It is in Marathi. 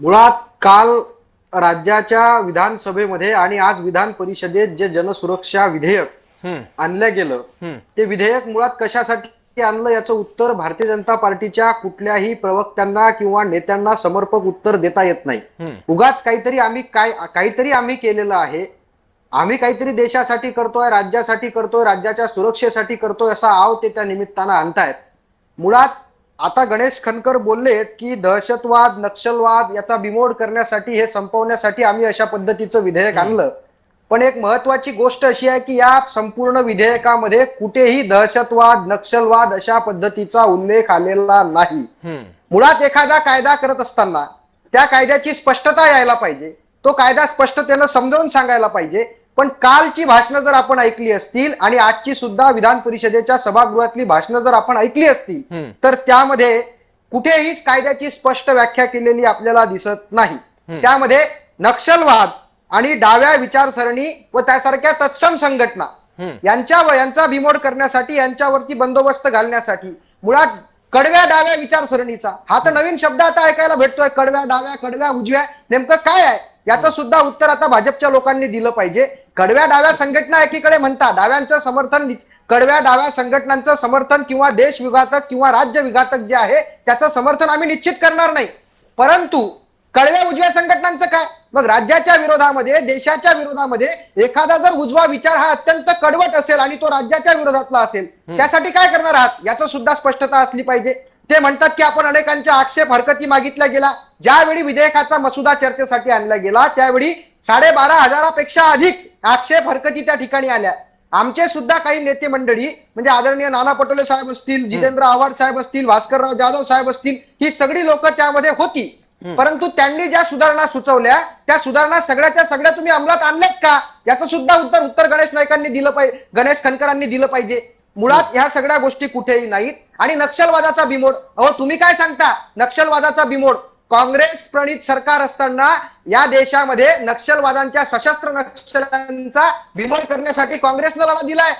मुळात काल राज्याच्या विधानसभेमध्ये आणि आज विधान परिषदेत जे जनसुरक्षा विधेयक आणलं गेलं ते विधेयक मुळात कशासाठी आणलं? याचं उत्तर भारतीय जनता पार्टीच्या कुठल्याही प्रवक्त्यांना किंवा नेत्यांना समर्पक उत्तर देता येत नाही. उगाच काहीतरी आम्ही काय काहीतरी आम्ही केलेलं आहे. आम्ही काहीतरी देशासाठी करतोय राज्यासाठी करतोय राज्याच्या सुरक्षेसाठी करतोय असा आव ते त्या निमित्तानं आणतायत. मुळात आता गणेश खनकर बोललेत की दहशतवाद नक्षलवाद याचा बिमोड करण्यासाठी हे संपवण्यासाठी आम्ही अशा पद्धतीचं विधेयक आणलं. पण एक महत्वाची गोष्ट अशी आहे की या संपूर्ण विधेयकामध्ये कुठेही दहशतवाद नक्षलवाद अशा पद्धतीचा उल्लेख आलेला नाही. मुळात एखादा कायदा करत असताना त्या कायद्याची स्पष्टता यायला पाहिजे. तो कायदा स्पष्टतेनं समजावून सांगायला पाहिजे. पण कालची भाषणं जर आपण ऐकली असतील आणि आजची सुद्धा विधान परिषदेच्या सभागृहातली भाषणं जर आपण ऐकली असतील. तर त्यामध्ये कुठेही कायद्याची स्पष्ट व्याख्या केलेली आपल्याला दिसत नाही. त्यामध्ये नक्षलवाद आणि डाव्या विचारसरणी व त्यासारख्या तत्सम संघटना. यांच्या यांचा बिमोड करण्यासाठी यांच्यावरती बंदोबस्त घालण्यासाठी मुळात कडव्या डाव्या विचारसरणीचा हा तर नवीन शब्द आता ऐकायला भेटतोय कडव्या डाव्या कडव्या उजव्या नेमकं काय आहे याचं सुद्धा उत्तर आता भाजपच्या लोकांनी दिलं पाहिजे कडव्या डाव्या संघटना एकीकडे म्हणतात डाव्यांचं समर्थन कडव्या डाव्या संघटनांचं समर्थन किंवा देश विघातक किंवा राज्य विघातक जे आहे त्याचं समर्थन आम्ही निश्चित करणार नाही. परंतु कडव्या उजव्या संघटनांचं काय? मग राज्याच्या विरोधामध्ये देशाच्या विरोधामध्ये एखादा जर उजवा विचार हा अत्यंत कडवट असेल आणि तो राज्याच्या विरोधातला असेल त्यासाठी काय करणार आहात? याचं सुद्धा स्पष्टता असली पाहिजे. ते म्हणतात की आपण अनेकांच्या आक्षेप हरकती मागितल्या गेला. ज्यावेळी विधेयकाचा मसुदा चर्चेसाठी आणला गेला त्यावेळी साडेबारा हजारापेक्षा अधिक आक्षेप हरकती त्या ठिकाणी आल्या. आमचे सुद्धा काही नेते मंडळी म्हणजे आदरणीय नाना पटोले साहेब असतील जितेंद्र आव्हाड साहेब असतील भास्करराव जाधव साहेब असतील ही सगळी लोक त्यामध्ये होती. परंतु त्यांनी ज्या सुधारणा सुचवल्या त्या सुधारणा सगळ्याच्या सगळ्या तुम्ही अंमलात आणल्यात का? याचं सुद्धा उत्तर उत्तर गणेश नाईकांनी दिलं पाहिजे गणेश खनकरांनी दिलं पाहिजे. मुळात ह्या सगळ्या गोष्टी कुठेही नाहीत. आणि नक्षलवादाचा बिमोड. अहो तुम्ही काय सांगता? नक्षलवादाचा बिमोड. काँग्रेस प्रणित सरकार असताना या देशामध्ये नक्षलवादांच्या सशस्त्र नक्षलांचा बिमोड करण्यासाठी काँग्रेसनं लढा दिलाय.